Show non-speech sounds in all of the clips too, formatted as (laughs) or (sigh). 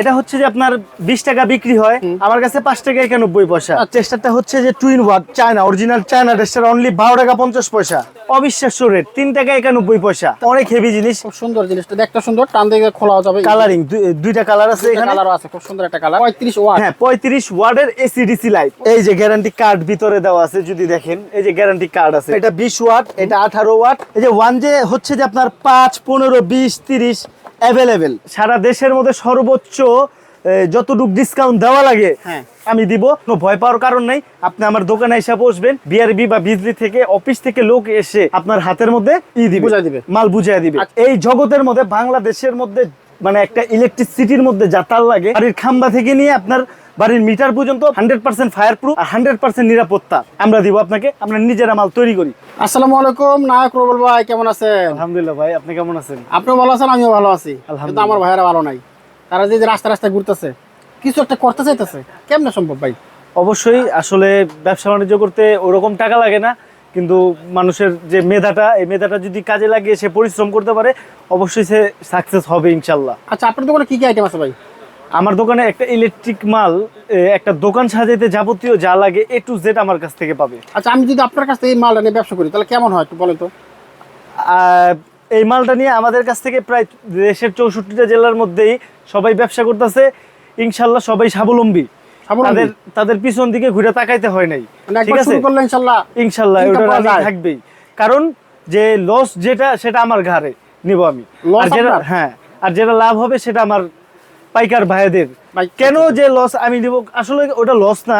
এটা হচ্ছে যে আপনার বিশ টাকা বিক্রি হয়। আমার কাছে পাঁচ টাকা একানব্বই পয়সা। চেষ্টাটা হচ্ছে যে twin watt China original China tester only বারো টাকা পঞ্চাশ পয়সা। অবিশ্বাস্য রেট তিন টাকা একানব্বই পয়সা। অনেক হেভি জিনিস। খুব সুন্দর জিনিসটা। দেখতে সুন্দর টান দিকে খোলা যাবে। কালারিং দুইটা কালার আছে এখানে। কালারও আছে খুব সুন্দর একটা কালার পঁয়ত্রিশ ওয়াট হ্যাঁ পঁয়ত্রিশ ওয়ার্ডের এসিডিসি লাইট এই যে গ্যারান্টি কার্ড ভিতরে দেওয়া আছে যদি দেখেন এই যে গ্যারান্টি কার্ড আছে। এটা বিশ ওয়াট এটা আঠারো ওয়াট এই যে ওয়ান যে হচ্ছে যে আপনার পাঁচ পনেরো বিশ তিরিশ অ্যাভেলেবেল সারা দেশের মধ্যে সর্বোচ্চ যতটুক ডিসকাউন্ট দেওয়া লাগে হ্যাঁ। আমি দিব কোনো ভয় পাওয়ার কারণ নাই আপনি আমার দোকানে এসে বসবেন বিআরবি বা বিজলি থেকে অফিস থেকে লোক এসে আপনার হাতের মধ্যে ই দিবে দিবে। মাল বুঝাই দিবে আচ্ছা। এই জগতের মধ্যে বাংলাদেশের মধ্যে মানে একটা ইলেকট্রিসিটির মধ্যে যাতাল লাগে বাড়ির খাম্বা থেকে নিয়ে আপনার বাড়ির মিটার পর্যন্ত হান্ড্রেড পার্সেন্ট ফায়ার প্রুফ আর হান্ড্রেড পার্সেন্ট নিরাপত্তা। আমরা দিব আপনাকে আমরা নিজেরা মাল তৈরি করি। আসসালামু আলাইকুম নায়ক রবুল ভাই কেমন আছেন? আলহামদুলিল্লাহ ভাই আপনি কেমন আছেন? আপনিও ভালো আছেন আমিও ভালো আছি। কিন্তু আলহামদুলিল্লাহ। আমার ভাইয়েরা ভালো নাই। তারা যে যে রাস্তা রাস্তায় ঘুরতেছে কিছু একটা করতে চাইতেছে কেমনে সম্ভব ভাই? অবশ্যই আসলে ব্যবসা বাণিজ্য করতে ওরকম টাকা লাগে না কিন্তু মানুষের যে মেধাটা এই মেধাটা যদি কাজে লাগিয়ে সে পরিশ্রম করতে পারে অবশ্যই সে সাকসেস হবে ইনশাল্লাহ। আচ্ছা আপনার দোকানে কি কি আইটেম আছে ভাই? আমার দোকানে একটা ইলেকট্রিক মাল একটা দোকান সাজাইতে যাবতীয় যা লাগে এ টু জেড আমার কাছ থেকে পাবে। আচ্ছা আমি যদি আপনার কাছ থেকে এই মালটা নিয়ে ব্যবসা করি তাহলে কেমন হয় একটু বলেন তো? এই মালটা নিয়ে আমাদের কাছ থেকে প্রায় দেশের চৌষট্টিটা জেলার মধ্যেই সবাই ব্যবসা করতেছে। ইনশাল্লাহ সবাই স্বাবলম্বী? তাদের তাদের পিছন দিকে ঘুরে তাকাইতে হয় নাই। মানে ঠিক আছে? ইনশাল্লাহ ইনশাল্লাহ ওটা থাকবেই। কারণ যে লস যেটা সেটা আমার ঘাড়ে নিব আমি? হ্যাঁ আর যেটা লাভ হবে সেটা আমার পাইকার ভাইদের। কেন যে লস আমি নিব আসলে ওটা লস না।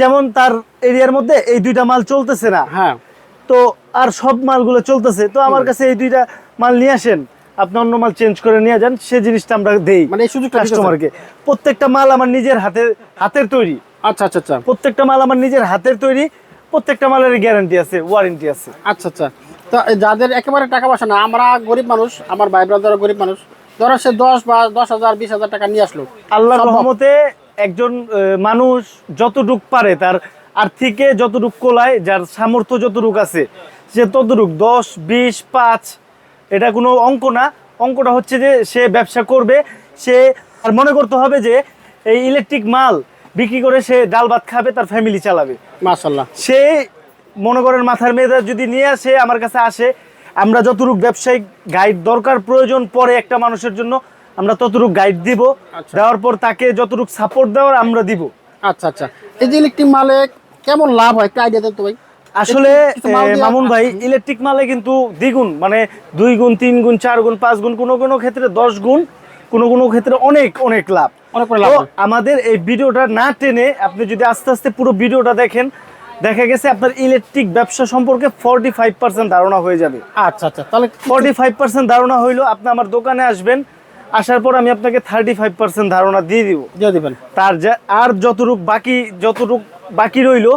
যেমন তার এরিয়ার মধ্যে এই দুইটা মাল চলতেছে না। হ্যাঁ। তো আর সব মালগুলো চলতেছে। তো আমার কাছে এই দুইটা মাল নিয়ে আসেন। আপনি অন্য মাল চেঞ্জ করে নিয়ে যান। সেই জিনিসটা আমরা দেই মানে সুযোগটা কাস্টমারকে প্রত্যেকটা মাল আমার নিজের হাতের হাতের তৈরি। আচ্ছা আচ্ছা আচ্ছা। প্রত্যেকটা মাল আমার নিজের হাতের তৈরি। প্রত্যেকটা মালের গ্যারান্টি আছে ওয়ারেন্টি আছে। আচ্ছা আচ্ছা। তো যাদের একেবারে টাকা পয়সা না আমরা গরিব মানুষ আমার ভাই ব্রাদার গরিব মানুষ। ধরো সে দশ বা দশ হাজার বিশ হাজার টাকা নিয়ে আসলো। সম্ভব। রহমতে একজন মানুষ যতটুক পারে তার আর্থিকে যতটুক কোলায় যার সামর্থ্য যতটুক আছে সে ততটুক দশ বিশ পাঁচ এটা কোনো অঙ্ক না। অঙ্কটা হচ্ছে যে সে ব্যবসা করবে সে আর মনে করতে হবে যে এই ইলেকট্রিক মাল বিক্রি করে সে ডাল ভাত খাবে তার ফ্যামিলি চালাবে। মাশাল্লাহ সে মনে করেন মাথার মেয়েদের যদি নিয়ে আসে আমার কাছে আসে আমরা যতটুক ব্যবসায়িক গাইড দরকার প্রয়োজন পরে একটা মানুষের জন্য আমরা ততটুক গাইড দিব। আচ্ছা। দেওয়ার পর তাকে যতটুক সাপোর্ট দেওয়ার আমরা দিব। আচ্ছা আচ্ছা। এই যে ইলেকট্রিক মালে কেমন লাভ হয়? একটা আইডিয়া দেন তো ভাই। আসলে মামুন ভাই ইলেকট্রিক মালে কিন্তু দ্বিগুণ মানে দুই গুণ তিন গুণ চার গুণ পাঁচ গুণ কোনো কোনো ক্ষেত্রে দশ গুণ কোনো কোনো ক্ষেত্রে অনেক অনেক লাভ। লাভ আমাদের এই ভিডিওটা না টেনে আপনি যদি আস্তে আস্তে পুরো ভিডিওটা দেখেন দেখা গেছে আপনার ইলেকট্রিক ব্যবসা সম্পর্কে ফর্টি ফাইভ পার্সেন্ট ধারণা হয়ে যাবে। আচ্ছা আচ্ছা তাহলে ফর্টি ফাইভ পার্সেন্ট ধারণা হইল আপনি আমার দোকানে আসবেন আসার পর আমি আপনাকে থার্টি ফাইভ পার্সেন্ট ধারণা দিয়ে দিব। দিয়ে দিবেন। তার যা আর যতটুক বাকি যতটুক বাকি রইল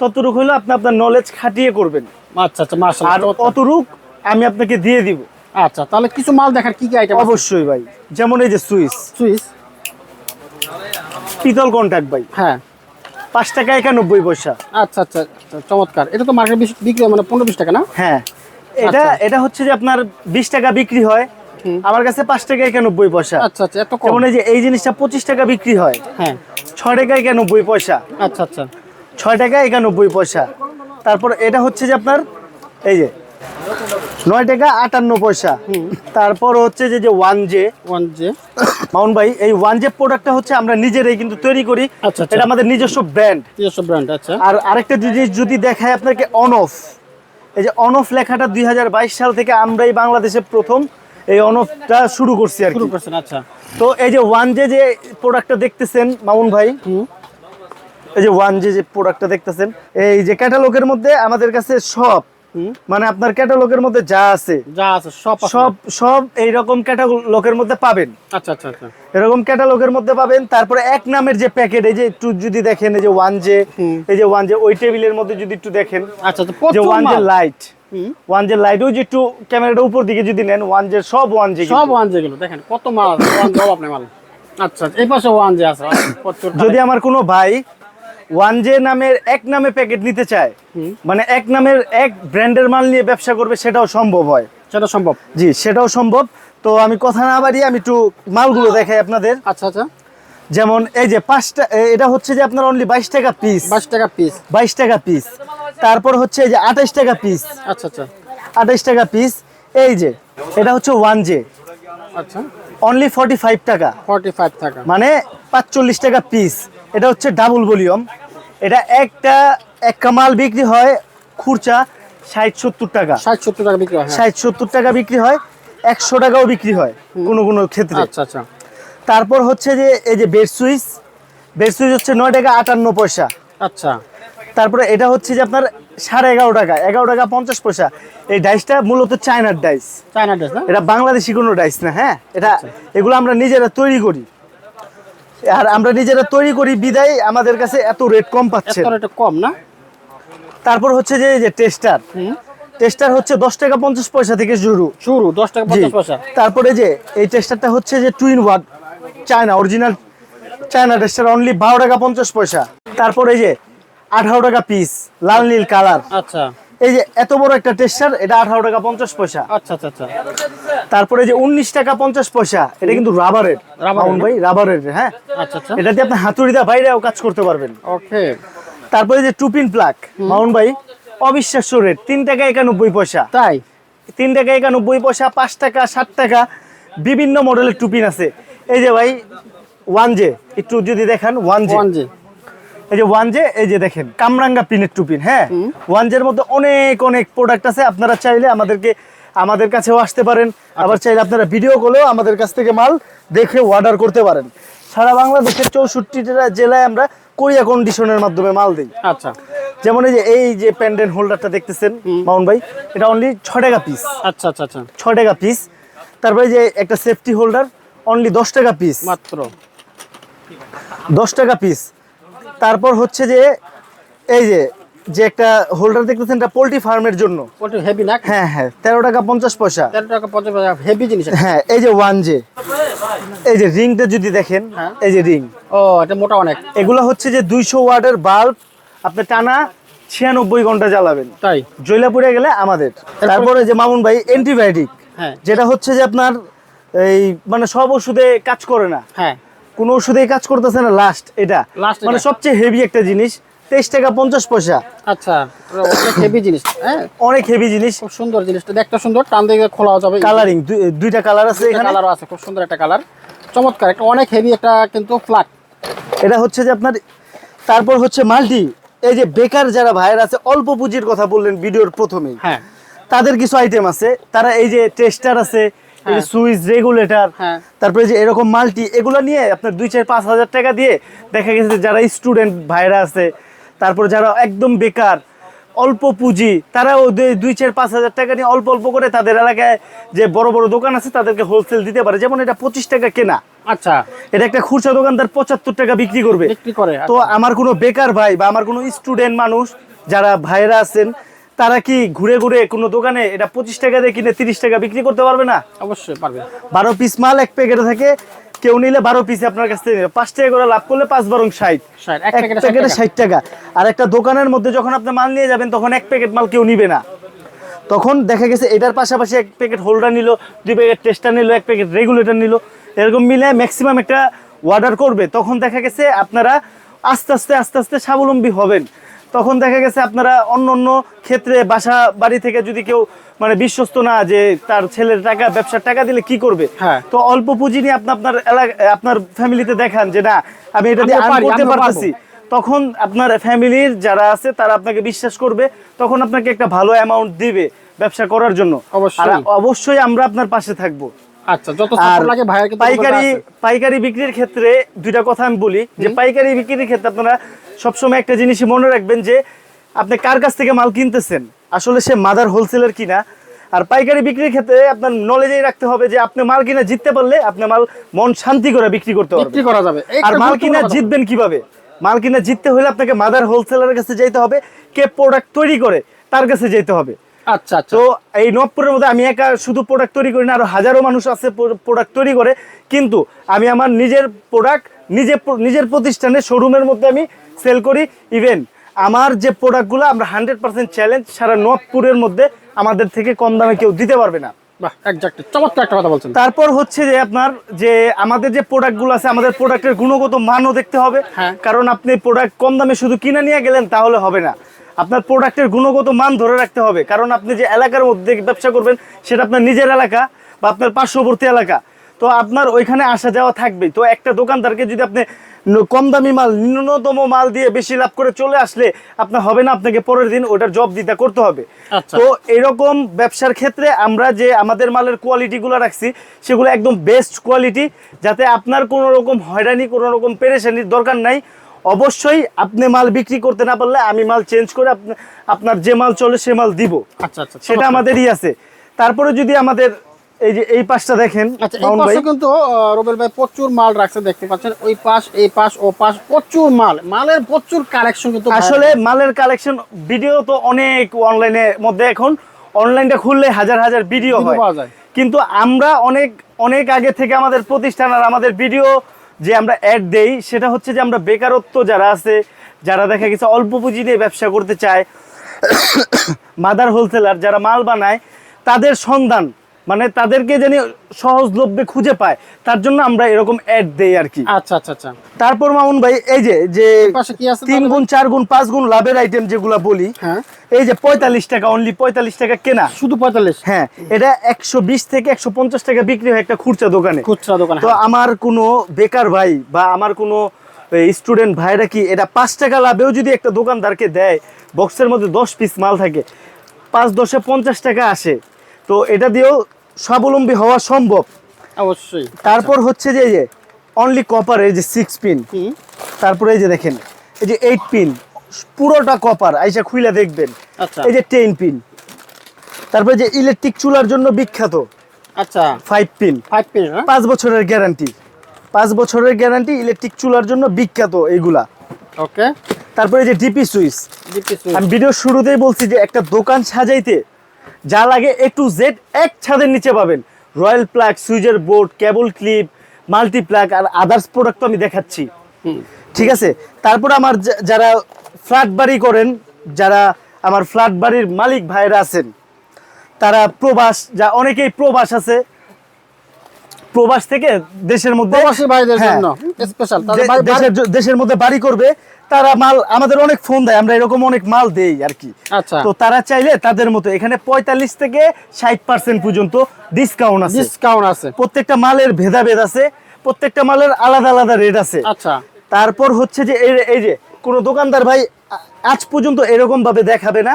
ততটুক হইল আপনি আপনার নলেজ খাটিয়ে করবেন। আচ্ছা আচ্ছা আর অতটুক আমি আপনাকে দিয়ে দিব। আচ্ছা তাহলে কিছু মাল দেখার কি কি আইটেম অবশ্যই ভাই। যেমন এই যে সুইচ সুইচ পিতল কন্ট্যাক্ট ভাই। হ্যাঁ। পাঁচ টাকা একানব্বই পয়সা। আচ্ছা আচ্ছা আচ্ছা, চমৎকার। এটা তো মার্কেট বিক্রি মানে পনেরো বিশ টাকা না? হ্যাঁ। এটা আচ্ছা। এটা হচ্ছে যে আপনার বিশ টাকা বিক্রি হয়। আমার কাছে পাঁচ টাকা একানব্বই পয়সা। আচ্ছা আচ্ছা এত কম? যে এই জিনিসটা পঁচিশ টাকা বিক্রি হয়। হ্যাঁ। ছয় টাকা একানব্বই পয়সা। আচ্ছা আচ্ছা। ছয় টাকা একানব্বই পয়সা। তারপর এটা হচ্ছে যে আপনার এই যে নয় টাকা আটান্ন পয়সা। তারপর হচ্ছে যে যে ওয়ান জে। One J. মাউন ভাই এই ওয়ান জে প্রোডাক্টটা হচ্ছে আমরা নিজেরাই কিন্তু তৈরি করি। আচ্ছা, আচ্ছা। এটা আমাদের নিজস্ব ব্র্যান্ড নিজস্ব ব্র্যান্ড আচ্ছা। আর আরেকটা জিনিস যদি দেখায় আপনাকে অন অফ এই যে অন অফ লেখাটা দুই হাজার বাইশ সাল থেকে আমরাই বাংলাদেশে প্রথম এই অন অফটা শুরু করছি আর কি। শুরু করছেন আচ্ছা। তো এই যে ওয়ান জে যে প্রোডাক্টটা দেখতেছেন মামুন ভাই হুম। এই যে ওয়ান জে যে প্রোডাক্টটা দেখতেছেন এই যে ক্যাটালগের মধ্যে আমাদের কাছে সব মানে আপনার ক্যাটালগের মধ্যে যা আছে যা আছে সব সব সব এই রকম ক্যাটালগের মধ্যে পাবেন। আচ্ছা আচ্ছা আচ্ছা। এরকম ক্যাটালগের মধ্যে পাবেন তারপরে এক নামের যে প্যাকেট এই যে একটু যদি দেখেন এই যে ওয়ান জে এই যে ওয়ান জে ওই টেবিলের মধ্যে যদি একটু দেখেন আচ্ছা তো যে ওয়ান জে লাইট হুম। ওয়ান জে লাইট ওই যে একটু ক্যামেরাটা উপর দিকে যদি নেন ওয়ান জে সব ওয়ান জে সব ওয়ান জে গুলো দেখেন কত মাল ওয়ান জে আপনি মাল। আচ্ছা আচ্ছা, এই পাশে ওয়ান জে আছে প্রচুর (coughs) যদি আমার কোনো ভাই ওয়ান জে নামের এক নামে প্যাকেট নিতে চায় মানে এক নামের এক ব্র্যান্ডের মাল নিয়ে ব্যবসা করবে সেটাও সম্ভব হয়। সেটা সম্ভব। জি সেটাও সম্ভব। তো আমি কথা না বাড়িয়ে আমি একটু মালগুলো দেখাই আপনাদের। আচ্ছা আচ্ছা। যেমন এই যে পাঁচটা এটা হচ্ছে যে আপনার অনলি বাইশ টাকা পিস বাইশ টাকা পিস বাইশ টাকা পিস তারপর হচ্ছে এই যে আঠাশ টাকা পিস আচ্ছা আচ্ছা। আঠাশ টাকা পিস এই যে এটা হচ্ছে ওয়ান জে। আচ্ছা। অনলি ফর্টি ফাইভ টাকা। ফর্টি ফাইভ টাকা। মানে পাঁচচল্লিশ টাকা পিস এটা হচ্ছে ডাবল ভলিউম এটা একটা এক কামাল বিক্রি হয় খুরচা ষাট সত্তর টাকা। ষাট সত্তর টাকা বিক্রি হয় হ্যাঁ। ষাট সত্তর টাকা বিক্রি হয় একশো টাকাও বিক্রি হয় কোনো কোনো ক্ষেত্রে। আচ্ছা আচ্ছা। তারপর হচ্ছে যে এই যে বেড সুইচ বেড সুইচ হচ্ছে নয় টাকা আটান্ন পয়সা। আচ্ছা। তারপরে এটা হচ্ছে যে আপনার সাড়ে এগারো টাকা এগারো টাকা পঞ্চাশ পয়সা। এই ডাইসটা মূলত চায়নার ডাইস চায়না ড্রেস না? এটা বাংলাদেশি কোনো ডাইস না হ্যাঁ? এটা এগুলো আমরা নিজেরা তৈরি করি। আর আমরা নিজেরা তৈরি করি বিদায় আমাদের কাছে এত রেট কম পাচ্ছে কম না? তারপর হচ্ছে যে যে টেস্টার টেস্টার হচ্ছে দশ টাকা পঞ্চাশ পয়সা থেকে শুরু। শুরু দশ টাকা পঞ্চাশ পয়সা। তারপরে যে এই টেস্টারটা হচ্ছে যে twin watt China original China tester only বারো টাকা পঞ্চাশ পয়সা। তারপরে এই যে আঠারো টাকা পিস লাল নীল কালার আচ্ছা। এই যে এত বড় একটা টেস্টার এটা আঠারো টাকা পঞ্চাশ পয়সা। আচ্ছা আচ্ছা আচ্ছা। তারপরে যে উনিশ টাকা পঞ্চাশ পয়সা এটা কিন্তু রাবারের রাবারের ভাই রাবারের হ্যাঁ? আচ্ছা আচ্ছা। এটা দিয়ে আপনি হাতুড়িদা বাইরেও কাজ করতে পারবেন। ওকে তারপরে যে টুপিন প্লাক মামুন ভাই অবিশ্বাস্য রেট তিন টাকা একানব্বই পয়সা। তাই? তিন টাকা একানব্বই পয়সা পাঁচ টাকা সাত টাকা বিভিন্ন মডেলের টুপিন আছে। এই যে ভাই ওয়ান জে একটু যদি দেখেন ওয়ান জে ওয়ান জি এই যে ওয়ান জে এই যে দেখেন কামরাঙ্গা প্রিন্টের টুপিন হ্যাঁ? ওয়ান জের মধ্যে অনেক অনেক প্রোডাক্ট আছে আপনারা চাইলে আমাদেরকে আমাদের কাছেও আসতে পারেন। আবার চাইলে আপনারা ভিডিও কলেও আমাদের কাছ থেকে মাল দেখে অর্ডার করতে পারেন। সারা বাংলাদেশের চৌষট্টিটা জেলায় আমরা কোরিয়া কন্ডিশনের মাধ্যমে মাল দিই। আচ্ছা। যেমন এই যে এই যে প্যান্ডেন্ট হোল্ডারটা দেখতেছেন মাউন ভাই এটা অনলি ছ টাকা পিস আচ্ছা আচ্ছা আচ্ছা। ছ টাকা পিস তারপরে যে একটা সেফটি হোল্ডার অনলি দশ টাকা পিস মাত্র। দশ টাকা পিস তারপর হচ্ছে যে এই যে যে একটা হোল্ডার দেখতেছেন এটা পোলট্রি ফার্মের জন্য। ওটা হেভি না? হ্যাঁ হ্যাঁ তেরো টাকা পঞ্চাশ পয়সা। তেরো টাকা পঞ্চাশ পয়সা হেভি জিনিস হ্যাঁ এই যে ওয়ান জে এই যে রিংটা যদি দেখেন হ্যাঁ। এই যে রিং ও এটা মোটা অনেক। এগুলো হচ্ছে যে দুইশো ওয়াটের বাল্ব আপনি টানা ছিয়ানব্বই ঘণ্টা জ্বালাবেন। তাই? জয়লা পড়ে গেলে আমাদের। তারপরে যে মামুন ভাই অ্যান্টিবায়োটিক হ্যাঁ। যেটা হচ্ছে যে আপনার এই মানে সব ওষুধে কাজ করে না। হ্যাঁ। কোনো ওষুধেই কাজ করতেছে না লাস্ট এটা। মানে সবচেয়ে হেভি একটা জিনিস তেইশ টাকা পঞ্চাশ পয়সা। আচ্ছা হেভি জিনিস হ্যাঁ? অনেক হেভি জিনিস। খুব সুন্দর জিনিসটা দেখতে সুন্দর টান দিয়ে খোলা যাবে। কালারিং দুইটা কালার আছে এখানে। কালারও আছে খুব সুন্দর একটা কালার চমৎকার একটা অনেক হেভি একটা কিন্তু ফ্ল্যাট এটা হচ্ছে যে আপনার তারপর হচ্ছে মাল্টি। এই যে বেকার যারা ভাইয়ের আছে অল্প পুঁজির কথা বললেন ভিডিওর প্রথমেই। হ্যাঁ। তাদের কিছু আইটেম আছে। তারা এই যে টেস্টার আছে। সুইচ রেগুলেটর হ্যাঁ। তারপরে যে এরকম মাল্টি এগুলো নিয়ে আপনার দুই চার পাঁচ হাজার টাকা দিয়ে দেখা গেছে যে যারা স্টুডেন্ট ভাইরা আছে তারপর যারা একদম বেকার অল্প পুঁজি তারা দুই- দুই চার পাঁচ হাজার টাকা নিয়ে অল্প অল্প করে তাদের এলাকায় যে বড় বড় দোকান আছে তাদেরকে হোলসেল দিতে পারে। যেমন এটা পঁচিশ টাকা কেনা। আচ্ছা। এটা একটা খুচরা দোকানদার পঁচাত্তর টাকা বিক্রি করবে। বিক্রি করে তো আমার কোনো বেকার ভাই বা আমার কোনো স্টুডেন্ট মানুষ যারা ভাইরা আছেন তারা কি ঘুরে ঘুরে কোনো দোকানে এটা পঁচিশ টাকা দিয়ে কিনে তিরিশ টাকা বিক্রি করতে পারবে না? অবশ্যই পারবে। বারো পিস মাল এক প্যাকেটে থাকে কেউ নিলে বারো পিস আপনার কাছ থেকে পাঁচ টাকা করে লাভ করলে পাঁচ বারং ষাট। এক প্যাকেটে। ষাট টাকা। আর একটা দোকানের মধ্যে যখন আপনি মাল নিয়ে যাবেন তখন এক প্যাকেট মাল কেউ নিবে না। তখন দেখা গেছে এটার পাশাপাশি এক প্যাকেট হোল্ডার নিল দুই প্যাকেট টেস্টার নিল এক প্যাকেট রেগুলেটর নিল। এরকম মিলে ম্যাক্সিমাম একটা অর্ডার করবে। তখন দেখা গেছে আপনারা আস্তে আস্তে আস্তে আস্তে স্বাবলম্বী হবেন। তখন দেখা গেছে আপনারা অন্য অন্য ক্ষেত্রে বাসা বাড়ি থেকে যদি কেউ মানে বিশ্বস্ত না যে তার ছেলের টাকা ব্যবসার টাকা দিলে কি করবে? হ্যাঁ। তো অল্প পুঁজি নিয়ে আপনি আপনার এলাকা আপনার ফ্যামিলিতে দেখান যে না আমি এটা দিয়ে আমিও করতে পারতেছি। তখন আপনার ফ্যামিলির যারা আছে তারা আপনাকে বিশ্বাস করবে। তখন আপনাকে একটা ভালো অ্যামাউন্ট দিবে ব্যবসা করার জন্য। অবশ্যই। আর অবশ্যই আমরা আপনার পাশে থাকব। আচ্ছা যত লাগে পাইকারি পাইকারি বিক্রির ক্ষেত্রে দুইটা কথা আমি বলি যে পাইকারি বিক্রির ক্ষেত্রে আপনারা সবসময় একটা জিনিসই মনে রাখবেন যে আপনি কার কাছ থেকে মাল কিনতেছেন? আসলে সে মাদার হোলসেলার কিনা? আর পাইকারি বিক্রির ক্ষেত্রে আপনার নলেজেই রাখতে হবে যে আপনি মাল কিনা জিততে পারলে আপনি মাল মন শান্তি করে বিক্রি করতে পারবেন। বিক্রি করা যাবে। আর মাল কিনা জিতবেন কীভাবে? মাল কিনা জিততে হলে আপনাকে মাদার হোলসেলারের কাছে যেতে হবে কে প্রোডাক্ট তৈরি করে তার কাছে যেতে হবে। আচ্ছা আচ্ছা। তো এই নবপুরের মধ্যে আমি একা শুধু প্রোডাক্ট তৈরি করি না আরও হাজারো মানুষ আছে প্রোডাক্ট তৈরি করে। কিন্তু আমি আমার নিজের প্রোডাক্ট নিজে নিজের প্রতিষ্ঠানে শোরুমের মধ্যে আমি সেল করি ইভেন আমার যে প্রোডাক্টগুলো আমরা হান্ড্রেড পার্সেন্ট চ্যালেঞ্জ সারা নবপুরের মধ্যে আমাদের থেকে কম দামে কেউ দিতে পারবে না। তারপর হচ্ছে যে আপনার যে আমাদের যে প্রোডাক্টগুলো আছে আমাদের প্রোডাক্টের গুণগত মানও দেখতে হবে। হ্যাঁ। কারণ আপনি প্রোডাক্ট কম দামে শুধু কিনে নিয়ে গেলেন তাহলে হবে না। আপনার প্রোডাক্টের গুণগত মান ধরে রাখতে হবে। কারণ আপনি যে এলাকার মধ্যে ব্যবসা করবেন সেটা আপনার নিজের এলাকা বা আপনার পার্শ্ববর্তী এলাকা। তো আপনার ওইখানে আসা যাওয়া থাকবেই। তো একটা দোকানদারকে যদি আপনি কম দামি মাল ন্যূনতম মাল দিয়ে বেশি লাভ করে চলে আসলে আপনার হবে না আপনাকে পরের দিন ওটার জব দিতে করতে হবে। আচ্ছা। তো এরকম ব্যবসার ক্ষেত্রে আমরা যে আমাদের মালের কোয়ালিটিগুলো রাখছি সেগুলো একদম বেস্ট কোয়ালিটি যাতে আপনার কোনো রকম হয়রানি কোনো রকম পেরেশানির দরকার নাই। অবশ্যই আপনি মাল বিক্রি করতে না পারলে আমি মাল চেঞ্জ করে আপনার যে মাল চলে সে মাল দিব। আচ্ছা আচ্ছা সেটা আমাদেরই আছে। তারপরে যদি আমাদের এই যে এই পাশটা দেখেন আচ্ছা কিন্তু রুবেল ভাই প্রচুর মাল রাখছে দেখতে পাচ্ছেন। ওই পাশ এই পাশ ও পাশ প্রচুর মাল। মালের প্রচুর কালেকশন কিন্তু আসলে মালের কালেকশন ভিডিও তো অনেক অনলাইনে মধ্যে এখন। অনলাইনটা খুললে হাজার হাজার ভিডিও হয়। পাওয়া যায়। কিন্তু আমরা অনেক অনেক আগে থেকে আমাদের প্রতিষ্ঠান আর আমাদের ভিডিও যে আমরা অ্যাড দেই সেটা হচ্ছে যে আমরা বেকারত্ব যারা আছে যারা দেখা গেছে অল্প পুঁজি দিয়ে ব্যবসা করতে চায় (coughs) মাদার হোলসেলার যারা মাল বানায় তাদের সন্ধান। মানে তাদেরকে যেন সহজলভ্যে খুঁজে পায়। তার জন্য আমরা এরকম অ্যাড দেই আর কি। আচ্ছা আচ্ছা আচ্ছা। তারপর মামুন ভাই এই যে যে পাশে কি আছে তিন গুণ চার গুণ পাঁচ গুণ লাভের আইটেম যেগুলা বলি হ্যাঁ। এই যে পঁয়তাল্লিশ টাকা অনলি পঁয়তাল্লিশ টাকা কেনা। শুধু পঁয়তাল্লিশ? হ্যাঁ এটা একশো বিশ থেকে একশো পঞ্চাশ টাকা বিক্রি হয় একটা খুচরা দোকানে। খুচরা দোকান তো আমার কোনো বেকার ভাই বা আমার কোনো স্টুডেন্ট ভাইরা কি এটা পাঁচ টাকা লাভেও যদি একটা দোকানদারকে দেয় বক্সের মধ্যে দশ পিস মাল থাকে পাঁচ দশে পঞ্চাশ টাকা আসে। তো এটা দিয়েও স্বাবলম্বী হওয়া সম্ভব। অবশ্যই। তারপর হচ্ছে যে যে অনলি কপার এই যে সিক্স পিন তারপরে এই যে দেখেন এই যে এইট পিন পুরোটা কপার আইসা খুইলা দেখবেন। আচ্ছা। এই যে টেন পিন তারপরে যে ইলেকট্রিক চুলার জন্য বিখ্যাত। আচ্ছা। ফাইভ পিন ফাইভ হ্যাঁ? পাঁচ বছরের গ্যারান্টি পাঁচ বছরের গ্যারান্টি ইলেকট্রিক চুলার জন্য বিখ্যাত এইগুলা। ওকে তারপরে এই যে ডিপি সুইচ আমি ভিডিও শুরুতেই বলছি যে একটা দোকান সাজাইতে যা লাগে এ টু জেড এক ছাদের নিচে পাবেন। রয়্যাল প্লাগ সুইজের বোর্ড কেবল ক্লিপ মাল্টিপ্লাগ আর আদার্স প্রোডাক্ট আমি দেখাচ্ছি। ঠিক আছে? তারপর আমার যারা ফ্ল্যাট বাড়ি করেন যারা আমার ফ্ল্যাট বাড়ির মালিক ভাইয়েরা আছেন তারা প্রবাস যা অনেকেই প্রবাস আছে প্রবাস থেকে দেশের মধ্যে প্রবাসী ভাইদের হ্যাঁ, জন্য স্পেশাল দেশের দেশের মধ্যে বাড়ি করবে তারা মাল আমাদের অনেক ফোন দেয় আমরা এরকম অনেক মাল দেই আর কি। আচ্ছা। তো তারা চাইলে তাদের মতো এখানে পঁয়তাল্লিশ থেকে ষাট পার্সেন্ট পর্যন্ত ডিসকাউন্ট আছে। ডিসকাউন্ট আছে। প্রত্যেকটা মালের ভেদাভেদ আছে প্রত্যেকটা মালের আলাদা আলাদা রেট আছে। আচ্ছা। তারপর হচ্ছে যে এই এই যে কোনো দোকানদার ভাই আজ পর্যন্ত এরকম ভাবে দেখাবে না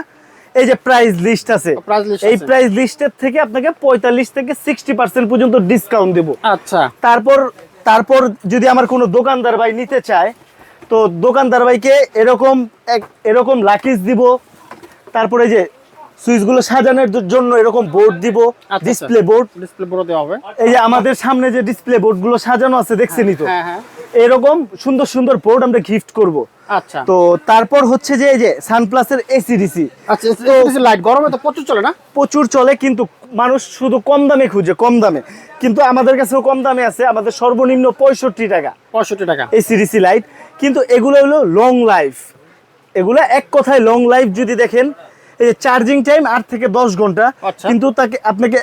এই যে প্রাইস লিস্ট আছে এই প্রাইস লিস্টের থেকে আপনাকে পঁয়তাল্লিশ থেকে সিক্সটি পার্সেন্ট পর্যন্ত ডিসকাউন্ট দেবো। আচ্ছা। তারপর তারপর যদি আমার কোনো দোকানদার ভাই নিতে চায় তো দোকানদার ভাইকে এরকম এক এরকম লাকিস দিব তারপরে যে সুইচগুলো সাজানোর জন্য এরকম বোর্ড দিব। ডিসপ্লে বোর্ড ডিসপ্লে বড় দেওয়া হবে। এই যে আমাদের সামনে যে ডিসপ্লে বোর্ডগুলো সাজানো আছে দেখছেনই তো? হ্যাঁ হ্যাঁ। এরকম সুন্দর সুন্দর বোর্ড আমরা গিফট করব। আচ্ছা। তো তারপর হচ্ছে যে এই যে সানপ্লাসের এসিডিসি আচ্ছা লাইট গরমে তো প্রচুর চলে না? প্রচুর চলে কিন্তু মানুষ শুধু কম দামে খুঁজে কম দামে। কিন্তু আমাদের কাছেও কম দামে আছে আমাদের সর্বনিম্ন পঁয়ষট্টি টাকা। পঁয়ষট্টি টাকা। এসিডিসি লাইট কিন্তু এগুলো হলো লং লাইফ এগুলো এক কথায় লং লাইফ যদি দেখেন এই যে চার্জিং টাইম আট থেকে দশ ঘণ্টা। আচ্ছা। কিন্তু তাকে আপনাকে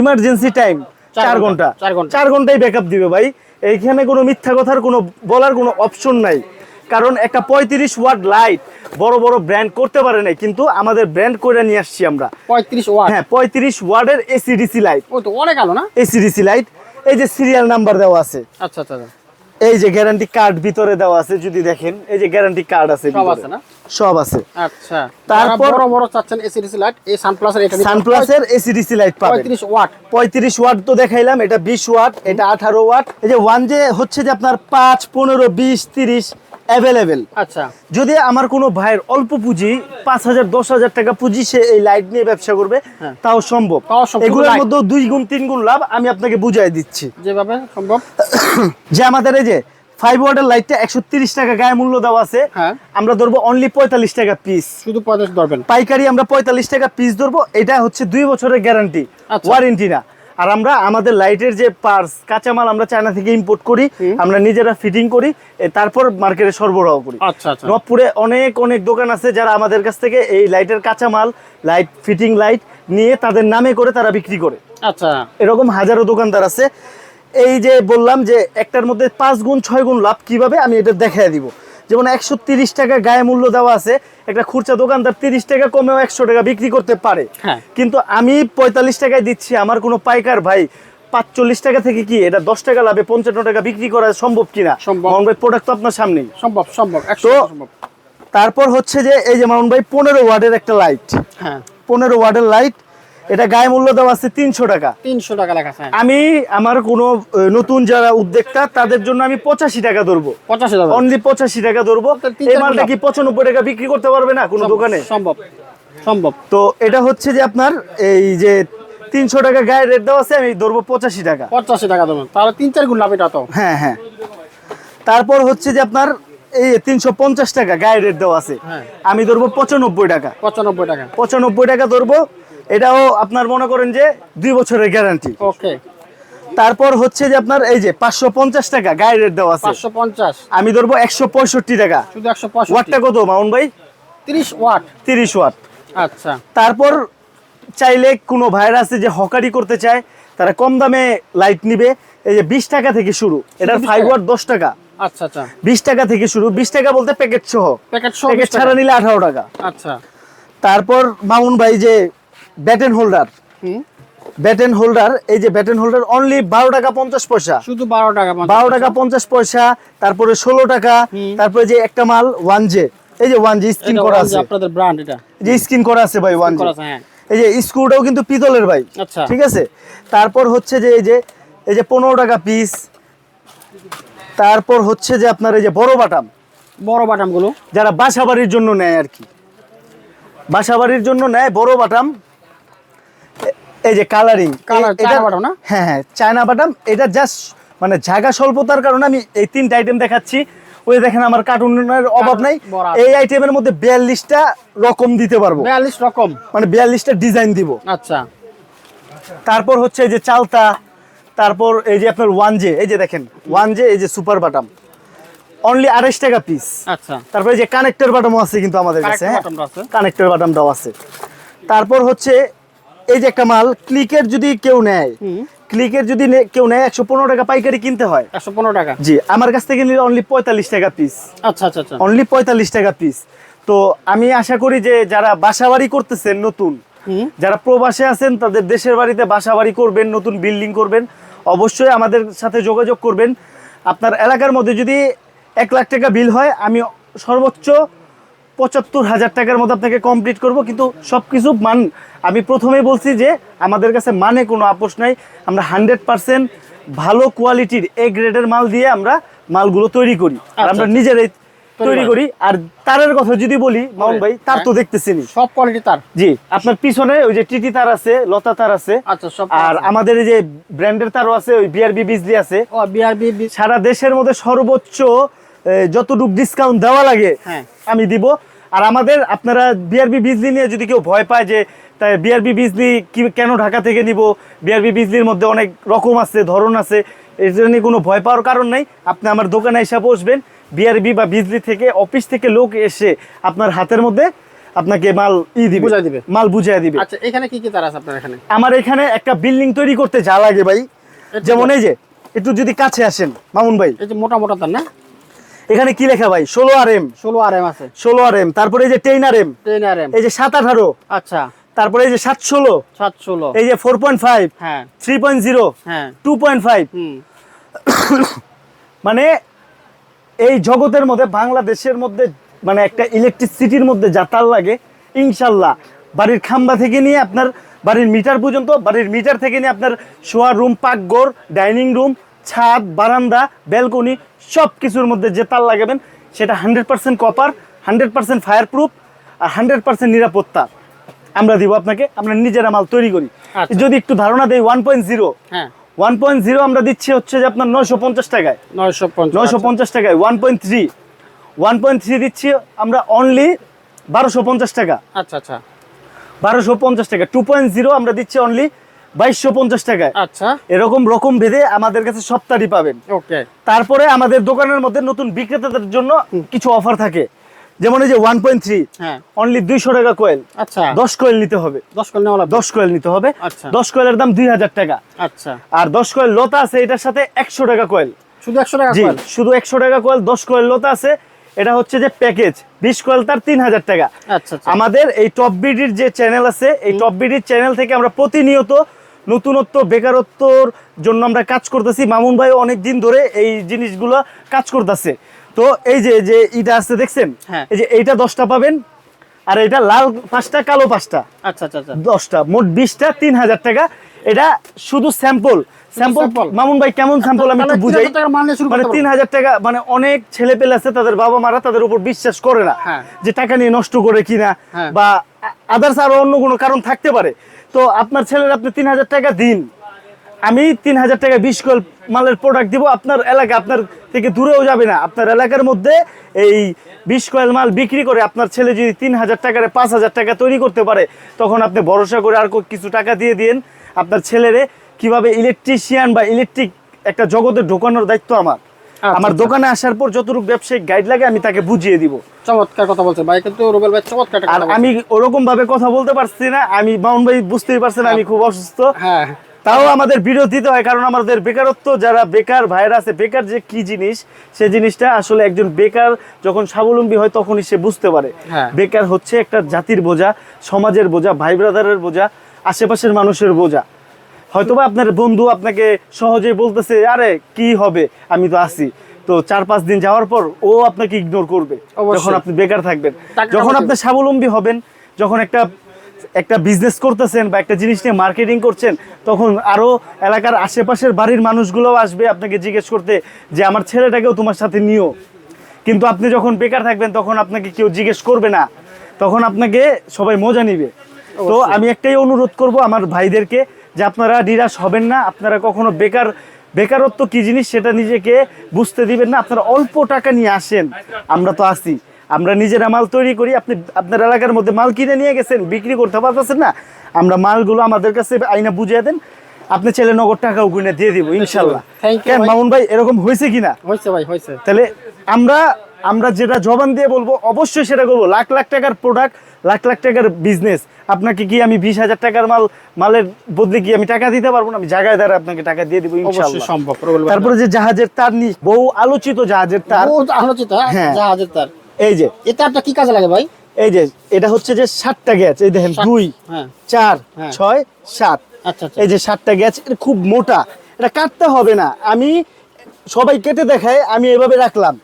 ইমার্জেন্সি টাইম চার ঘণ্টা। চার ঘন্টাই ব্যাকআপ দিবে ভাই। এইখানে কোনো মিথ্যা কথার কোনো বলার কোনো অপশন নাই। কারণ একটা পঁয়ত্রিশ ওয়াট লাইট বড় বড় ব্র্যান্ড করতে পারে নাই কিন্তু আমাদের ব্র্যান্ড করে নিয়ে আসছি আমরা। পঁয়ত্রিশ ওয়াট? হ্যাঁ পঁয়ত্রিশ ওয়ার্ডের এসিডিসি লাইট ওই তো অনেক আলো না? এসিডিসি লাইট এই যে সিরিয়াল নাম্বার দেওয়া আছে। আচ্ছা আচ্ছা আচ্ছা। এই যে গ্যারান্টি কার্ড ভিতরে দেওয়া আছে যদি দেখেন এই যে গ্যারান্টি কার্ড আছে সব আছে না? সব আছে। আচ্ছা। তারপর- তারপর বড় বড় চাচ্ছেন এসিডিসি লাইট এই সানপ্লাসের এটা সানপ্লাসের এসিডিসি লাইট পাবেন। ওয়াট পঁয়ত্রিশ ওয়াট তো দেখাইলাম এটা বিশ ওয়াট এটা আঠারো ওয়াট এই যে ওয়ান যে হচ্ছে যে আপনার পাঁচ পনেরো বিশ তিরিশ অ্যাভেলেবেল আচ্ছা। যদি আমার কোনো ভাইয়ের অল্প পুঁজি পাঁচ হাজার দশ হাজার টাকা পুঁজি সে এই লাইট নিয়ে ব্যবসা করবে হ্যাঁ। তাও সম্ভব। এগুলোর। মধ্যে দুই গুণ তিন গুণ লাভ আমি আপনাকে বুঝাই দিচ্ছি। যেভাবে সম্ভব। (coughs) যে আমাদের এই যে ফাইভ ওয়াটের লাইটটা একশো তিরিশ টাকা গায়ে মূল্য দেওয়া আছে। হ্যাঁ। আমরা ধরবো অনলি পঁয়তাল্লিশ টাকা পিস শুধু পঁয়তাল্লিশ ধরবেন। পাইকারি আমরা পঁয়তাল্লিশ টাকা পিস ধরবো এটা হচ্ছে দুই বছরের গ্যারান্টি আচ্ছা। ওয়ারেন্টি না। আর আমরা আমাদের লাইটের যে পার্স কাঁচামাল আমরা চায়না থেকে ইম্পোর্ট করি আমরা নিজেরা ফিটিং করি তারপর মার্কেটে সরবরাহ করি। আচ্ছা আচ্ছা। নবপুরে অনেক অনেক দোকান আছে যারা আমাদের কাছ থেকে এই লাইটের কাঁচামাল লাইট ফিটিং লাইট নিয়ে তাদের নামে করে তারা বিক্রি করে। আচ্ছা। এরকম হাজারো দোকানদার আছে। এই যে বললাম যে একটার মধ্যে পাঁচ গুণ ছয় গুণ লাভ কীভাবে আমি এটা দেখাই দিব। যেমন একশো তিরিশ টাকা গায়ে মূল্য দেওয়া আছে একটা খুচরা দোকানদার তিরিশ টাকা কমেও একশো টাকা বিক্রি করতে পারে। হ্যাঁ। কিন্তু আমি পঁয়তাল্লিশ টাকায় দিচ্ছি আমার কোনো পাইকার ভাই পাঁচচল্লিশ টাকা থেকে কি এটা দশ টাকা লাভে পঞ্চান্ন টাকা বিক্রি করা সম্ভব কিনা? সম্ভব। মোহন ভাই প্রোডাক্ট তো আপনার সামনেই। সম্ভব সম্ভব একশো তো- তারপর হচ্ছে যে এই যে মামুন ভাই পনেরো ওয়ার্ডের একটা লাইট হ্যাঁ। পনেরো ওয়ার্ডের লাইট এটা গায়ে মূল্য দেওয়া আছে তিনশো টাকা। তিনশো টাকা লেখা। আমি আমার কোনো নতুন যারা উদ্যোক্তা তাদের জন্য আমি পঁচাশি টাকা ধরবো। পঁচাশি টাকা অনলি পঁচাশি টাকা ধরবো। এই মালটা কি পঁচানব্বই টাকা বিক্রি করতে পারবে না কোনো দোকানে? সম্ভব সম্ভব। তো এটা হচ্ছে যে আপনার এই যে তিনশো টাকা গায়ে রেট দেওয়া আছে আমি ধরবো পঁচাশি টাকা। পঁচাশি টাকা দেবেন তাহলে তিন চার গুণ লাভ এটা তো। হ্যাঁ হ্যাঁ। তারপর হচ্ছে যে আপনার এই তিনশো পঞ্চাশ টাকা গায়ে রেট দেওয়া আছে হ্যাঁ। আমি ধরবো পঁচানব্বই টাকা। পঁচানব্বই টাকা। পঁচানব্বই টাকা ধরবো এটাও আপনার মনে করেন যে দুই বছরের গ্যারান্টি ওকে তারপর হচ্ছে যে আপনার এই যে পাঁচশো পঞ্চাশ টাকা গায়ে রেট দেওয়া আছে। পাঁচশো পঞ্চাশ। আমি ধরবো একশো পঁয়ষট্টি টাকা। শুধু একশো ওয়াটটা কত মাউন ভাই? তিরিশ ওয়াট তিরিশ ওয়াট আচ্ছা। তারপর চাইলে কোনো ভাইরাস যে হকারি করতে চায় তারা কম দামে লাইট নিবে। এই যে বিশ টাকা থেকে শুরু এটার 20 ফাইভ ওয়াট দশ টাকা। আচ্ছা আচ্ছা। বিশ টাকা থেকে শুরু বিশ টাকা বলতে প্যাকেট সহ। প্যাকেট সহ প্যাকেট 20 টাকা। ছাড়া নিলে আঠারো টাকা। আচ্ছা। তারপর মামুন ভাই যে ব্যাটেন হোল্ডার ব্যাটেন হোল্ডার এই যে ব্যাটেন হোল্ডার অনলি বারো টাকা পঞ্চাশ পয়সা। শুধু বারো টাকা বারো টাকা পঞ্চাশ পয়সা তারপরে ষোলো টাকা। তারপরে যে একটা মাল ওয়ান জে এই যে ওয়ান জে স্ক্রিন করা আছে। আপনাদের ব্র্যান্ড এটা। যে স্ক্রিন করা আছে ভাই ওয়ান করা আছে, হ্যাঁ। এই যে স্ক্রুটাও কিন্তু পিতলের ভাই। আচ্ছা। ঠিক আছে? তারপর হচ্ছে যে এই যে এই যে পনেরো টাকা পিস তারপর হচ্ছে যে আপনার এই যে বড় বাটাম। বড় বাটামগুলো যারা বাসা বাড়ির জন্য নেয় আর কি। বাসা বাড়ির জন্য নেয় বড় বাটাম। এই যে কালারিং না? হ্যাঁ হ্যাঁ চায়না বাটাম এটা জাস্ট মানে জায়গা স্বল্পতার কারণে আমি এই তিনটা আইটেম দেখাচ্ছি। ওই দেখেন আমার কার্টুনের অভাব নাই। এই আইটেমের মধ্যে বিয়াল্লিশটা রকম দিতে পারব। বিয়াল্লিশ রকম? মানে বিয়াল্লিশটা ডিজাইন দিব। আচ্ছা। তারপর হচ্ছে এই যে চালতা তারপর এই যে আপনার ওয়ান জে এই যে দেখেন ওয়ান জে এই যে সুপার বাটাম অনলি আড়াইশ টাকা পিস আচ্ছা। তারপরে এই যে কানেক্টর বাটামও আছে কিন্তু আমাদের কাছে হ্যাঁ। কানেক্টর বাটামটাও আছে। তারপর হচ্ছে এই যে একটা মাল ক্লিকের যদি কেউ নেয় ক্লিকের যদি কেউ নেয় একশো পনেরো টাকা পাইকারি কিনতে হয়। একশো পনেরো টাকা। জি আমার কাছ থেকে নিলে অনলি পঁয়তাল্লিশ টাকা পিস আচ্ছা আচ্ছা আচ্ছা। অনলি পঁয়তাল্লিশ টাকা পিস তো আমি আশা করি যে যারা বাসা বাড়ি করতেছেন নতুন যারা প্রবাসে আছেন তাদের দেশের বাড়িতে বাসা বাড়ি করবেন নতুন বিল্ডিং করবেন অবশ্যই আমাদের সাথে যোগাযোগ করবেন। আপনার এলাকার মধ্যে যদি এক লাখ টাকা বিল হয় আমি সর্বোচ্চ পঁচাত্তর হাজার টাকার মধ্যে আপনাকে কমপ্লিট করব। কিন্তু সব কিছু মান আমি প্রথমেই বলছি যে আমাদের কাছে মানে কোনো আপোষ নাই। আমরা হান্ড্রেড পার্সেন্ট ভালো কোয়ালিটির এ গ্রেডের মাল দিয়ে আমরা মালগুলো তৈরি করি। আর আমরা আচ্ছা। নিজেরাই তৈরি করি। আর তারের কথা যদি বলি মামুন ভাই তার তো দেখতেছিনি সব কোয়ালিটি তার। জি আপনার পিছনে ওই যে টিটি তার আছে লতা তার আছে। আচ্ছা সব আর আমাদের এই যে ব্র্যান্ডের তারও আছে ওই বিআরবি বিজলি আছে। ও বিআরবি সারা দেশের মধ্যে সর্বোচ্চ যতটুক ডিসকাউন্ট দেওয়া লাগে হ্যাঁ। আমি দিব। আর আমাদের আপনারা বিআরবি বিজলি নিয়ে যদি কেউ ভয় পায় যে তাই বিআরবি বিজলি কি কেন ঢাকা থেকে নিব? বিআরবি বিজলির মধ্যে অনেক রকম আছে ধরন আছে এর জন্য কোনো ভয় পাওয়ার কারণ নাই। আপনি আমার দোকানে এসে বসবেন বিআরবি বা বিজলি থেকে অফিস থেকে লোক এসে আপনার হাতের মধ্যে আপনাকে মাল ই দিবে। বুঝাই দিবে। মাল বুঝাই দিবে। আচ্ছা এখানে কি কি তার আছে আপনার এখানে? আমার এখানে একটা বিল্ডিং তৈরি করতে যা লাগে ভাই। যেমন এই যে একটু যদি কাছে আসেন মামুন ভাই। এই যে মোটা মোটা তার না? এখানে কি লেখা ভাই? ষোলো আর এম ষোলো আর এম আছে। ষোলো আর এম তারপরে এই যে ten R M ten R M এই যে সাত আঠারো। আচ্ছা। তারপরে এই যে সাত ষোলো। সাত ষোলো। এই যে ফোর পয়েন্ট ফাইভ হ্যাঁ। থ্রি পয়েন্ট জিরো হ্যাঁ। টু পয়েন্ট ফাইভ মানে এই জগতের মধ্যে বাংলাদেশের মধ্যে মানে একটা ইলেকট্রিসিটির মধ্যে যাতার লাগে ইনশাল্লাহ। বাড়ির খাম্বা থেকে নিয়ে আপনার বাড়ির মিটার পর্যন্ত বাড়ির মিটার থেকে নিয়ে আপনার শোয়ার রুম পাকঘর ডাইনিং রুম ছাদ বারান্দা ব্যালকনি সব কিছুর মধ্যে যে তার লাগাবেন সেটা hundred percent copper hundred percent fire proof আর হান্ড্রেড পার্সেন্ট নিরাপত্তা আমরা দিব আপনাকে আমরা নিজেরা মাল তৈরি করি। আচ্ছা। যদি একটু ধারণা দেই ওয়ান পয়েন্ট জিরো হ্যাঁ। ওয়ান পয়েন্ট জিরো আমরা দিচ্ছি হচ্ছে যে আপনার নয়শো পঞ্চাশ টাকায়। নয়শো পঞ্চাশ। টাকায় one point three one point three দিচ্ছি আমরা অনলি বারোশো পঞ্চাশ টাকা। আচ্ছা আচ্ছা। বারোশো পঞ্চাশ টাকা টু পয়েন্ট জিরো আমরা দিচ্ছি অনলি বাইশশো পঞ্চাশ টাকায়। আচ্ছা। এরকম রকম ভেদে আমাদের কাছে পাবেন। ওকে। তারপরে আমাদের দোকানের মধ্যে নতুন বিক্রেতাদের জন্য কিছু অফার থাকে। যেমন এই যে ওয়ান পয়েন্ট থ্রি হ্যাঁ। অনলি দুইশো টাকা কয়েল আচ্ছা। দশ কয়েল নিতে হবে। দশ নেওয়া লাগবে। দশ কয়েল নিতে হবে। আচ্ছা। দশ কয়েলের দাম দুই হাজার টাকা। আচ্ছা। আর দশ কয়েল লতা আছে এটার সাথে একশো টাকা কয়েল শুধু একশো টাকা জি শুধু একশো টাকা কয়েল দশ কয়েল লতা আছে। এটা হচ্ছে যে প্যাকেজ বিশ কয়েল তার তিন হাজার টাকা। আচ্ছা আচ্ছা। আমাদের এই টপ বিডির যে চ্যানেল আছে এই টপ বিডির চ্যানেল থেকে আমরা প্রতিনিয়ত নতুনত্ব বেকারত্বর জন্য আমরা কাজ করতেছি। মামুন ভাই অনেক দিন ধরে এই জিনিসগুলো কাজ করতেছে। তো এই যে যে ইটা আছে দেখছেন? হ্যাঁ। এই যে এইটা দশটা পাবেন আর এটা লাল পাঁচটা কালো পাঁচটা। আচ্ছা আচ্ছা আচ্ছা। দশটা মোট বিশটা তিন হাজার টাকা। এটা শুধু স্যাম্পল। স্যাম্পল মামুন ভাই কেমন স্যাম্পল আমি একটু বুঝাই। 3000 টাকার মাল নিয়ে শুরু মানে তিন হাজার টাকা মানে অনেক ছেলে পেলে আছে তাদের বাবা মারা তাদের উপর বিশ্বাস করে না হ্যাঁ। যে টাকা নিয়ে নষ্ট করে কিনা হ্যাঁ। বা আদার্স আরও অন্য কোনো কারণ থাকতে পারে। তো আপনার ছেলের আপনি তিন হাজার টাকা দিন। আমি তিন হাজার টাকা বিশ কল মালের প্রোডাক্ট দিব, আপনার এলাকা আপনার থেকে দূরেও যাবে না। আপনার এলাকার মধ্যে এই বিশ কয়েল মাল বিক্রি করে আপনার ছেলে যদি তিন হাজার টাকার পাঁচ হাজার টাকা তৈরি করতে পারে, তখন আপনি ভরসা করে আর কিছু টাকা দিয়ে দিন আপনার ছেলেরে কীভাবে ইলেকট্রিশিয়ান বা ইলেকট্রিক একটা জগতে ঢোকানোর দায়িত্ব আমার। আমার আচ্ছা। দোকানে আসার পর যতটুকু ব্যবসায়িক গাইড লাগে আমি তাকে বুঝিয়ে দিব। চমৎকার কথা বলছে ভাই কিন্তু রুবেল ভাই চমৎকার আর আমি ওরকম ভাবে কথা বলতে পারছি না আমি মামুন ভাই বুঝতেই পারছেন আমি খুব অসুস্থ। হ্যাঁ। তাও আমাদের বিরোধ দিতে হয় কারণ আমাদের বেকারত্ব যারা বেকার ভাইরা আছে বেকার যে কি জিনিস সে জিনিসটা আসলে একজন বেকার যখন স্বাবলম্বী হয় তখনই সে বুঝতে পারে। হ্যাঁ। বেকার হচ্ছে একটা জাতির বোঝা সমাজের বোঝা ভাই ব্রাদারের বোঝা আশেপাশের মানুষের বোঝা। হয়তোবা আপনার বন্ধু আপনাকে সহজেই বলতেছে আরে কি হবে? আমি তো আছি। তো চার পাঁচ দিন যাওয়ার পর ও আপনাকে ইগনোর করবে যখন আপনি বেকার থাকবেন। যখন আপনি স্বাবলম্বী হবেন যখন একটা একটা বিজনেস করতেছেন বা একটা জিনিস নিয়ে মার্কেটিং করছেন তখন আরও এলাকার আশেপাশের বাড়ির মানুষগুলোও আসবে আপনাকে জিজ্ঞেস করতে যে আমার ছেলেটাকেও তোমার সাথে নিও। কিন্তু আপনি যখন বেকার থাকবেন তখন আপনাকে কেউ জিজ্ঞেস করবে না। তখন আপনাকে সবাই মজা নিবে। তো আমি একটাই অনুরোধ করব আমার ভাইদেরকে যে আপনারা নিরাশ হবেন না আপনারা কখনো বেকার বেকারত্ব কি জিনিস সেটা নিজেকে বুঝতে দিবেন না আপনারা অল্প টাকা নিয়ে আসেন আমরা তো আসি আমরা নিজেরা মাল তৈরি করি আপনি আপনার এলাকার মধ্যে মাল কিনে নিয়ে গেছেন বিক্রি করতে পারতেছেন না আমরা মালগুলো আমাদের কাছে আইনা বুঝিয়ে দেন আপনি ছেলে নগদ টাকাও কিনে দিয়ে দিব ইনশাল্লাহ কেন মামুন ভাই এরকম হয়েছে কিনা? হয়েছে ভাই হয়েছে। তাহলে আমরা আমরা যেটা জবান দিয়ে বলব অবশ্যই সেটা করব। লাখ লাখ টাকার প্রোডাক্ট লাখ লাখ টাকার বিজনেস আপনাকে কি আমি বিশ হাজার টাকার মাল মালের বদলে কি আমি টাকা দিতে পারব না? আমি জায়গায় দ্বারা আপনাকে টাকা দিয়ে দিব সম্ভব তারপরে যে জাহাজের তার নি বহু আলোচিত জাহাজের তার। আলোচিত হ্যাঁ হ্যাঁ। জাহাজের তার। এই যে। এই তারটা কি কাজে লাগে ভাই? এই যে এটা হচ্ছে যে সাতটা গ্যাস এই দেখেন দুই হ্যাঁ। চার হ্যাঁ। ছয় সাত। আচ্ছা আচ্ছা। এই যে সাতটা গ্যাস এটা খুব মোটা। এটা কাটতে হবে না। আমি সবাই কেটে দেখায় আমি এভাবে রাখলাম।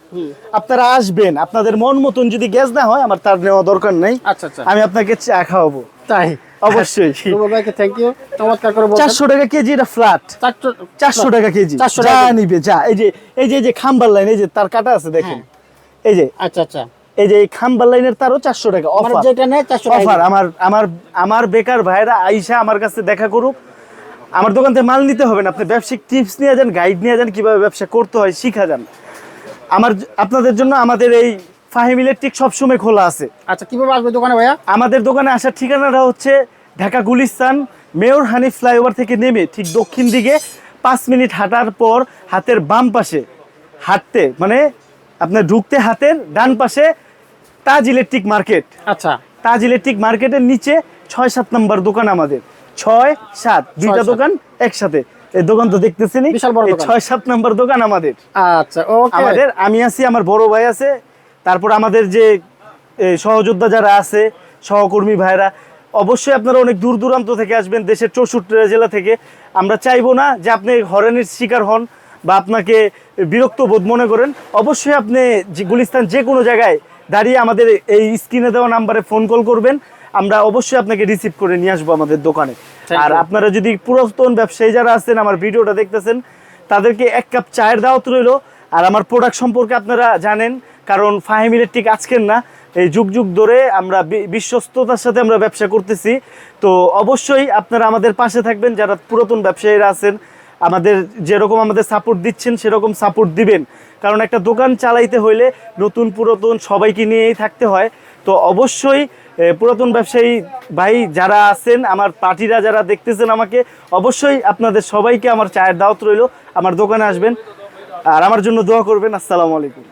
আপনারা আসবেন আপনাদের মন মতন যদি গ্যাস না হয় আমার তার নেওয়া দরকার নেই। আচ্ছা আচ্ছা। আমি আপনাকে চা খাওয়াবো। তাই? অবশ্যই। (laughs) থ্যাংক ইউ চমৎকার করে চারশো টাকা কেজি এটা ফ্ল্যাট চারশো টাকা কেজি। 400 যা টাকা। নিবে যা। এই যে এই যে এই যে খাম্বার লাইন এই যে তার কাটা আছে দেখেন। এই যে আচ্ছা আচ্ছা। এই যে খাম্বার লাইনের তারও চারশো টাকা। অফার যেটা নেয় চারশো অফার আমার আমার আমার বেকার ভাইরা আইসা আমার কাছে দেখা করুক। আমার দোকান থেকে মাল নিতে হবে না। আপনি ব্যবসায়িক টিপস নিয়ে যান গাইড নিয়ে যান কীভাবে ব্যবসা করতে হয় শিখা যান। আমার আপনাদের জন্য আমাদের এই ফাহিম ইলেকট্রিক সবসময় খোলা আছে। আচ্ছা কীভাবে আসবে দোকানে ভাইয়া? আমাদের দোকানে আসার ঠিকানাটা হচ্ছে ঢাকা গুলিস্তান মেয়র হানি ফ্লাইওভার থেকে নেমে ঠিক দক্ষিণ দিকে পাঁচ মিনিট হাঁটার পর হাতের বাম পাশে হাঁটতে মানে আপনার ঢুকতে হাতের ডান পাশে তাজ ইলেকট্রিক মার্কেট। আচ্ছা। তাজ ইলেকট্রিক মার্কেটের নিচে ছয় সাত নম্বর দোকান আমাদের। ছয় সাত দুইটা দোকান একসাথে। এই দোকান তো দেখতেছেনি। বিশাল বড় ছয় সাত নম্বর দোকান আমাদের। আচ্ছা ওকে। আমাদের আমি আছি আমার বড় ভাই আছে। তারপর আমাদের যে সহযোদ্ধা যারা আছে সহকর্মী ভাইরা অবশ্যই আপনারা অনেক দূর দূরান্ত থেকে আসবেন দেশের চৌষট্টি জেলা থেকে। আমরা চাইব না যে আপনি হরেনের শিকার হন বা আপনাকে বিরক্ত বোধ মনে করেন। অবশ্যই আপনি যে গুলিস্তান যে কোনো জায়গায় দাঁড়িয়ে আমাদের এই স্ক্রিনে দেওয়া নাম্বারে ফোন কল করবেন। আমরা অবশ্যই আপনাকে রিসিভ করে নিয়ে আসব আমাদের দোকানে। আর আপনারা যদি পুরাতন ব্যবসায়ী যারা আছেন আমার ভিডিওটা দেখতেছেন তাদেরকে এক কাপ চায়ের দাওয়াত রইল। আর আমার প্রোডাক্ট সম্পর্কে আপনারা জানেন কারণ ফাহিম ইলেকট্রিক আজকের না এই যুগ যুগ ধরে আমরা বিশ্বস্ততার সাথে আমরা ব্যবসা করতেছি। তো অবশ্যই আপনারা আমাদের পাশে থাকবেন যারা পুরাতন ব্যবসায়ীরা আছেন আমাদের যেরকম আমাদের সাপোর্ট দিচ্ছেন সেরকম সাপোর্ট দিবেন। কারণ একটা দোকান চালাইতে হইলে নতুন পুরাতন সবাইকে নিয়েই থাকতে হয়। তো অবশ্যই পুরাতন ব্যবসায়ী ভাই যারা আছেন, আমার পার্টিরা যারা দেখতেছেন আমাকে, অবশ্যই আপনাদের সবাইকে আমার চায়ের দাওয়াত রইল। আমার দোকানে আসবেন আর আমার জন্য দোয়া করবেন। আসসালামু আলাইকুম।